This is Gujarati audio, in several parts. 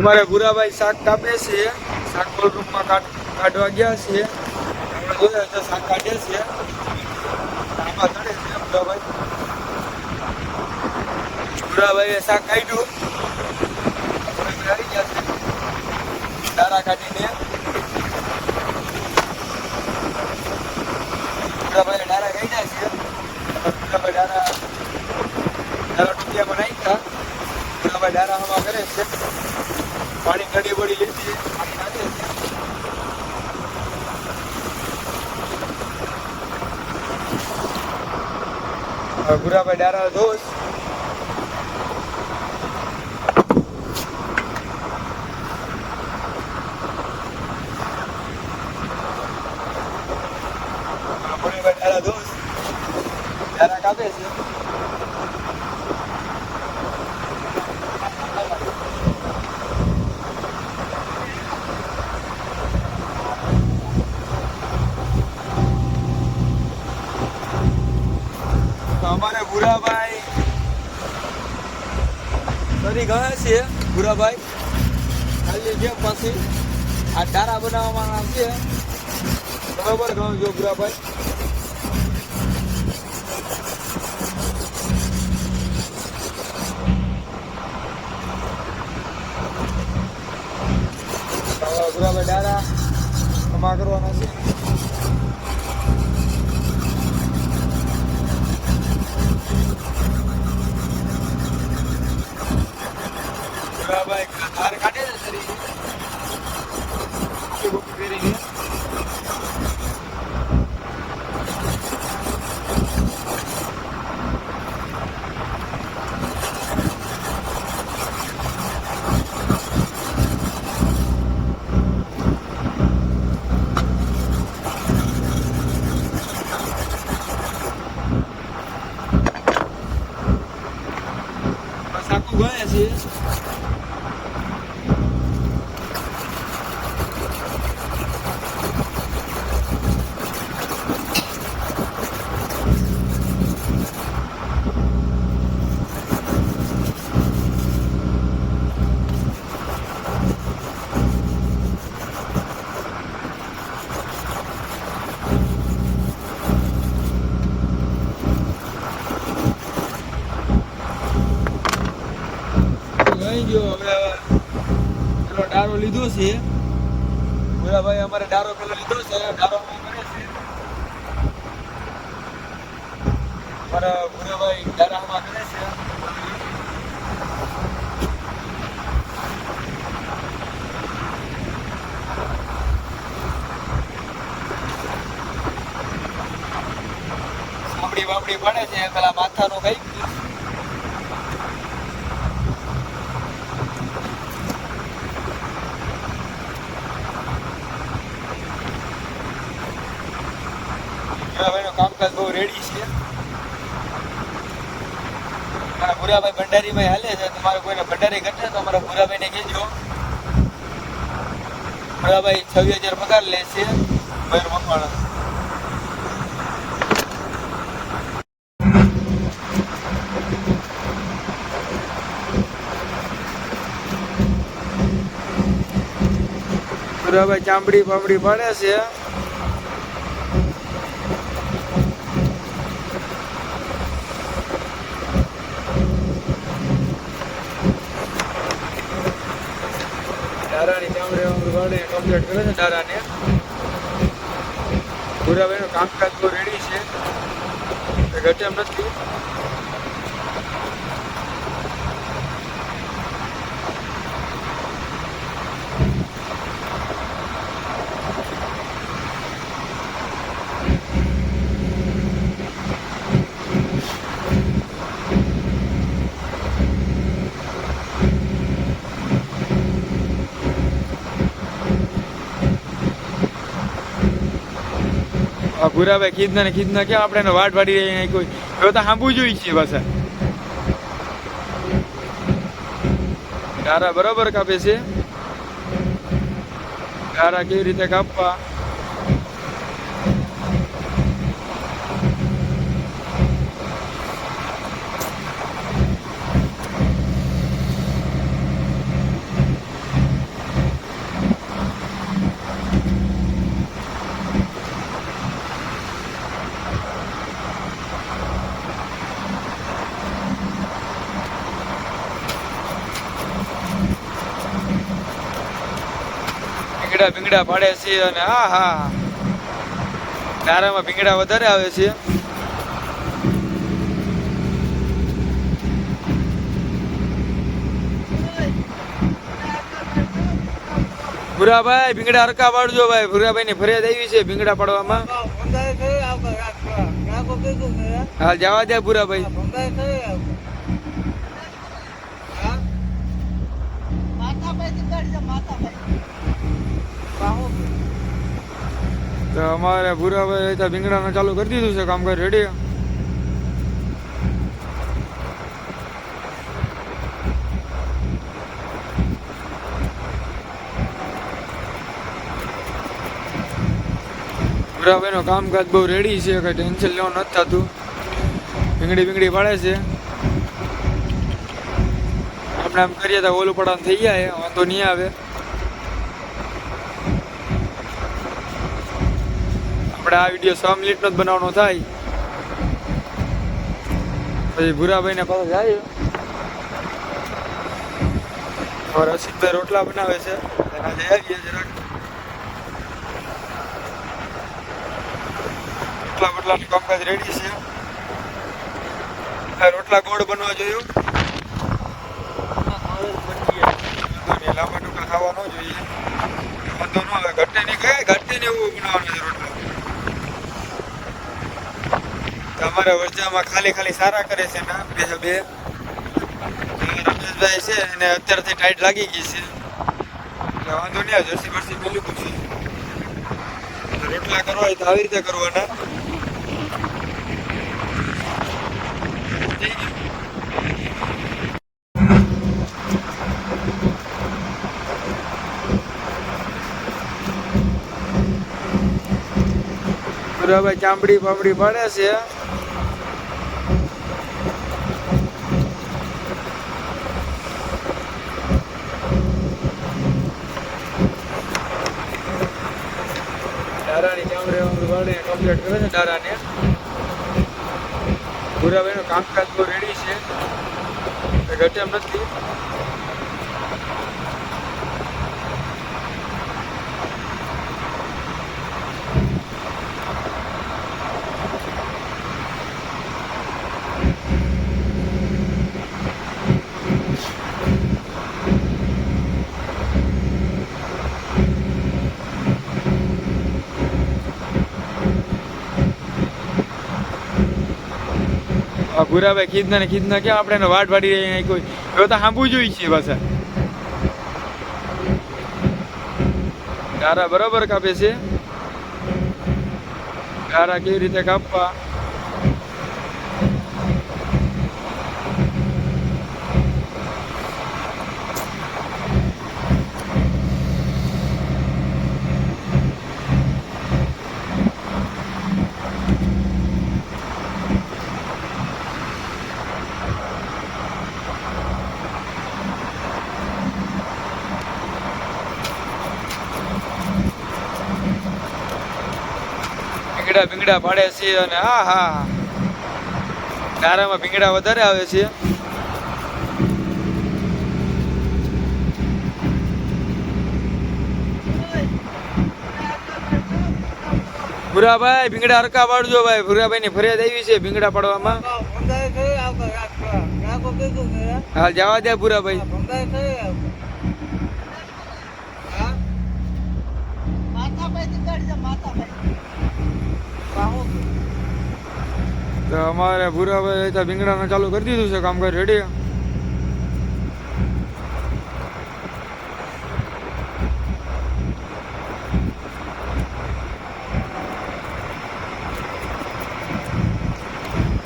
અમારે ગુરાભાઈ શાક કાપે છે. શાક કોલરૂમમાં કાઢવા ગયા છે. આપણે જોયા તો શાક કાઢે છે. આમાં ચડે છે ગુરાભાઈ ગુરાભાઈએ શાક કાઢ્યું. આવી ગયા છે. દારા કાઢીને. ભૂરાભાઈ દારા કાઢ્યા છે. ભૂરાભાઈ દારા દારા ટોપિયામાં નાખ્યા. ગુરાભાઈ દારા હવા કરે છે. પાણી કડી વળી લેતી. ગુરાભાઈ ડારા ધોશ ભૂરાભાઈ દારા ધોશ દારા કાપે છે તો અમારે ભૂરાભાઈ ફરી ગયા છે ભૂરાભાઈ ખાલી છે પછી આ ડારા બનાવવામાં આમ છે બરોબર કહું જો ભૂરાભાઈ હવે ભૂરાભાઈ ડારા કમા કરવાના છે ભૂરાભાઈ glasses. ડારો ભૂરાભાઈ અમારે ડારો પેલો લીધો છે, ડારો કરે છે અમારા ભૂરાભાઈ ડારામાં કરે છે. સાંભળી બાપડી પડે છે, પેલા માથાનું કઈ ભૂરાભાઈનું કામકાજ બહુ રેડી છે મારા ભૂરાભાઈ ભંડારીભાઈ હાલે છે, તમારે કોઈને ભંડારી ઘટે તો અમારા ભૂરાભાઈને કહેજો. ભૂરાભાઈ છવ્વીસ હજાર પગાર લે છે મયુર મકવાણા. ભૂરાભાઈ ચામડી ફામડી પાડે છે. કમ્પ્લીટ કરે છે દારાને ભૂરાભાઈનું કામકાજ બહુ રેડી છે. ઘટે એમ નથી. આ કીધના ને ખીદના ક્યાં આપણે એને વાટ વાડી રહી કોઈ. હવે તો સાંભળવું જોઈએ છે પાછા. ગારા બરાબર કાપે છે. ગારા કેવી રીતે કાપવા? ભીંગડા ભીંગડા પાડે છે અને હા હા. નારામાં ભીંગડા વધારે આવે છે. ભૂરાભાઈ, ભીંગડા હરકા પાડજો ભાઈ. ભૂરાભાઈ ની ફરિયાદ આવી છે ભીંગડા પાડવામાં. હાલ જવા દે ભૂરાભાઈ. તો અમારે ભૂરાભાઈ ત્યાં ભીંગડાનું ચાલુ કરી દીધું છે કામ કરી રેડી. ભૂરાભાઈનું કામકાજ બહુ રેડી છે, કઈ ટેન્શન લેવાનું નથી થતું. ભીંગડી ભીંગડી પાડે છે. આપણે આમ કરીએ તો ઓલું પડાનું થઈ જાય, વાંધો નહીં આવે. આપણે આ વીડિયો સો મિનિટનો જ બનાવવાનો થાય. પછી ભૂરાભાઈને પાસે જાય. હવે રસીદભાઈ રોટલા બનાવે છે. રોટલા બોટલાનું કામકાજ રેડી છે. રોટલા ગોળ બનવા જોયું. લાંબા ટૂંકા ખાવા જોઈએ. વાંધો ન આવે. ઘટે નહીં ખાય ઘટે ને એવું બનાવવાનું છે રોટલા. તમારા વરજામાં ખાલી ખાલી સારા કરે છે ને, બે બે. રમેશભાઈ છે અને અત્યારથી ટાઈટ લાગી ગઈ છે. એટલે વાંધો નહીં આવે જર્સી બરસી પેલું પૂછી રોટલા કરવા હોય તો આવી રીતે કરવાના. બરાબર, ચામડી બામડી પાડે છે. પાડે કમ્પ્લીટ કરે છે દારાને ભૂરાભાઈનું કામકાજ બહુ રેડી છે. ઘટે એમ નથી. ભૂરાભાઈ ખીદના ને ખીદના ક્યાં આપણે વાટ વાડી રહી કોઈ? હવે તો સાંભળવું જોઈએ છે પાછા. ગારા બરાબર કાપે છે. ગારા કેવી રીતે કાપવા? ભીંગડા ભીંગડા પાડે છે અને હા હા. ગારામાં ભીંગડા વધારે આવે છે. ભૂરાભાઈ ભીંગડા હરકા પાડજો ભાઈ. ભૂરાભાઈ ની ફરિયાદ આવી છે ભીંગડા પાડવામાં. હાલ જવા દે ભૂરાભાઈ. તો અમારે ભૂરાભાઈ ત્યાં ભીંગડાનું ચાલુ કરી દીધું છે, કામ કરી રેડી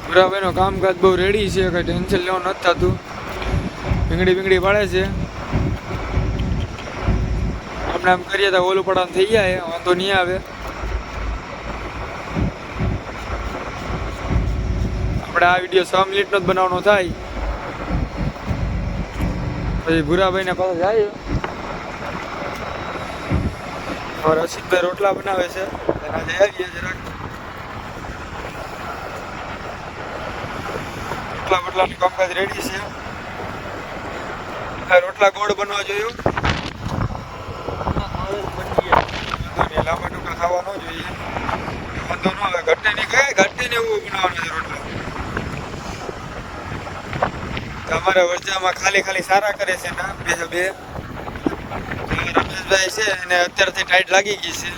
ભૂરાભાઈનું કામકાજ બહુ રેડી છે, કઈ ટેન્શન લેવાનું નથી થતું. ભીંગડી ભીંગડી પાડે છે. આપણે આમ કરીએ તો ઓલું પડાનું થઈ જાય, વાંધો નહીં આવે. આપણે આ વીડિયો છ મિનિટનો જ બનાવવાનો થાય. પછી ભૂરાભાઈને પાસે જાય. રસીદભાઈ રોટલા બનાવે છે. આવીએ જરાક રોટલા બોટલાનું કામકાજ રેડી છે. રોટલા ગોળ બનવા જોયું લાંબા ટૂંકા ખાવા ન જોઈએ વાંધો ન આવે ઘટે નહીં કહે ઘટે ને એવું બનાવવાનું છે રોટલા તમારા વરજામાં ખાલી ખાલી સારા કરે છે ના, બે બે. રમેશભાઈ છે અને અત્યારથી ટાઈટ લાગી ગઈ છે.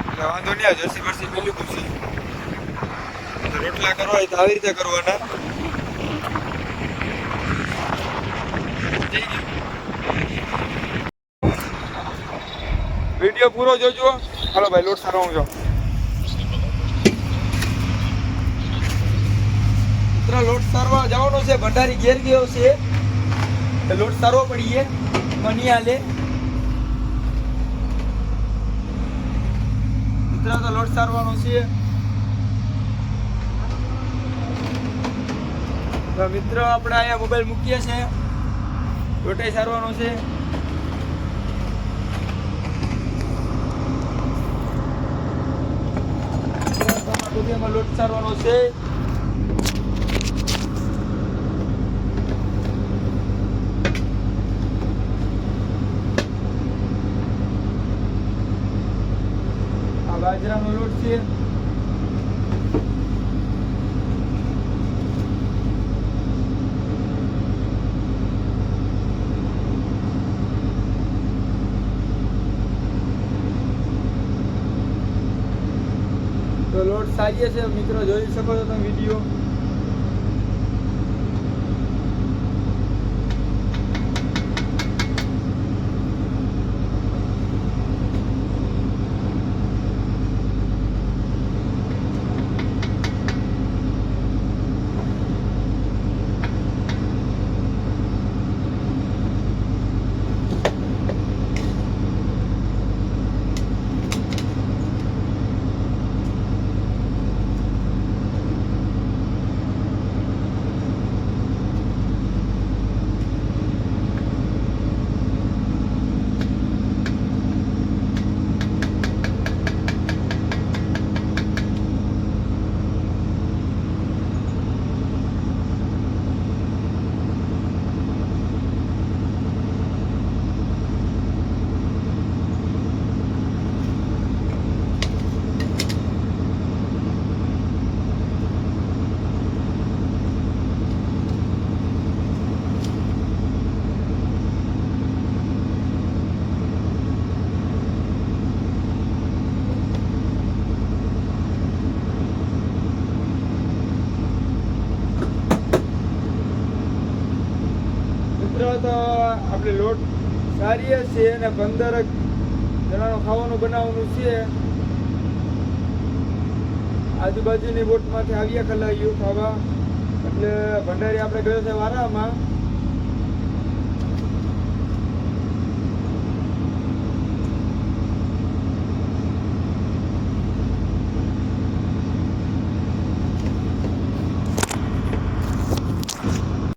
એટલે વાંધો નહીં આવે જર્સી બરસી પેલી પૂછી રોટલા કરવા હોય તો આવી રીતે કરવાના. વીડિયો પૂરો જોજો. હાલો ભાઈ, લોટ સારો હું જો મિત્રો લોટ સારવા જવાનો છે, ભંડારી ઘેર ગયો છે. લોટ સારવો પડીએ. મની આલે. મિત્રો, તો લોટ સારવાનો છે. તો આપણે અહીંયા મોબાઈલ મૂકીએ છે. લોટાઈ સારવાનો છે. લોટ સારવાનો છે. બાજરાનો લોટ છે. તો લોટ સારીએ છે. મિત્રો જોઈ શકો છો તમે વીડિયો મિત્રો તો આપણે લોટ સારીએ છીએ અને પંદર જણાનું ખાવાનું બનાવવાનું છે આજુબાજુની બોટમાંથી આવ્યા કલાયું ખાવા. એટલે ભંડારી આપણે ગયો છે વારામાં.